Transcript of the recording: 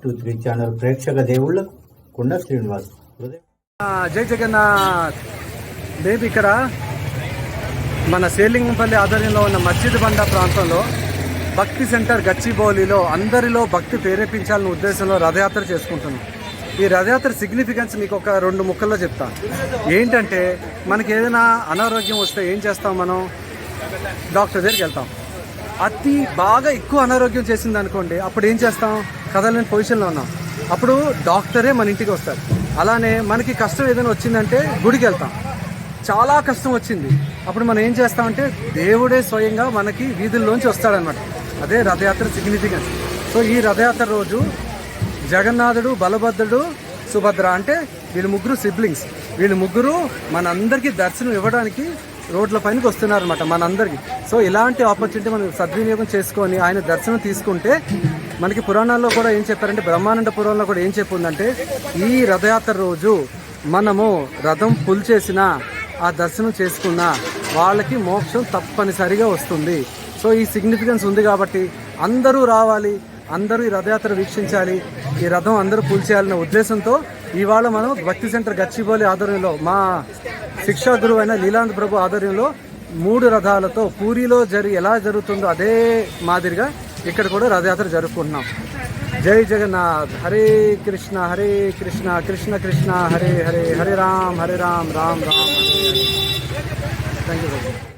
Three channel ప్రేక్షక దేవుళ్ళకు కుండ శ్రీనివాస్ జై జగన్నాథ్. మేము ఇక్కడ మన సేలింగంపల్లి ఆధ్వర్యంలో ఉన్న మస్జిద్ బండ ప్రాంతంలో భక్తి సెంటర్ గచ్చిబౌలిలో అందరిలో భక్తి ప్రేరేపించాలనే ఉద్దేశంలో రథయాత్ర చేసుకుంటున్నాం. ఈ రథయాత్ర సిగ్నిఫికెన్స్ మీకు ఒక రెండు ముక్కల్లో చెప్తాను ఏంటంటే మనకి ఏదైనా అనారోగ్యం వస్తే ఏం చేస్తాం మనం? డాక్టర్ దగ్గరికి వెళ్తాం. అతి బాగా ఎక్కువ అనారోగ్యం చేసింది అనుకోండి అప్పుడు ఏం చేస్తాం? కదలని పొజిషన్లో ఉన్నాం. అప్పుడు డాక్టరే మన ఇంటికి వస్తారు అలానే మనకి కష్టం ఏదైనా వచ్చిందంటే గుడికి వెళ్తాం. చాలా కష్టం వచ్చింది. అప్పుడు మనం ఏం చేస్తామంటే దేవుడే స్వయంగా మనకి వీధుల్లోంచి వస్తాడనమాట. అదే రథయాత్ర సిగ్నిఫికెన్స్ సో ఈ రథయాత్ర రోజు జగన్నాథుడు బలభద్రుడు సుభద్ర అంటే వీళ్ళు ముగ్గురు సిబ్లింగ్స్. వీళ్ళు ముగ్గురు మనందరికీ దర్శనం ఇవ్వడానికి రోడ్ల పైనకి వస్తున్నారనమాట మనందరికీ. సో ఇలాంటి ఆపర్చునిటీ మనం సద్వినియోగం చేసుకొని ఆయన దర్శనం తీసుకుంటే మనకి పురాణాల్లో కూడా ఏం చెప్పారంటే బ్రహ్మానంద పురాణంలో కూడా ఏం చెప్పిందంటే ఈ రథయాత్ర రోజు మనము రథం పుల్ చేసిన ఆ దర్శనం చేసుకున్న వాళ్ళకి మోక్షం తప్పనిసరిగా వస్తుంది. సో ఈ సిగ్నిఫికెన్స్ ఉంది కాబట్టి అందరూ రావాలి అందరూ ఈ రథయాత్ర వీక్షించాలి ఈ రథం అందరూ పూల్చేయాలనే ఉద్దేశంతో ఇవాళ మనం భక్తి సెంటర్ గచ్చిబౌలి ఆధ్వర్యంలో మా శిక్షా గురువు అయిన లీలాంత్ ప్రభు ఆధ్వర్యంలో మూడు రథాలతో పూరిలో జరి ఎలా జరుగుతుందో అదే మాదిరిగా ఇక్కడ కూడా రథయాత్ర జరుపుకుంటున్నాం. జై జగన్నాథ్. హరే కృష్ణ హరే కృష్ణ కృష్ణ కృష్ణ హరే హరే హరే రామ్ హరే రామ్ రామ్ రామ్. Thank you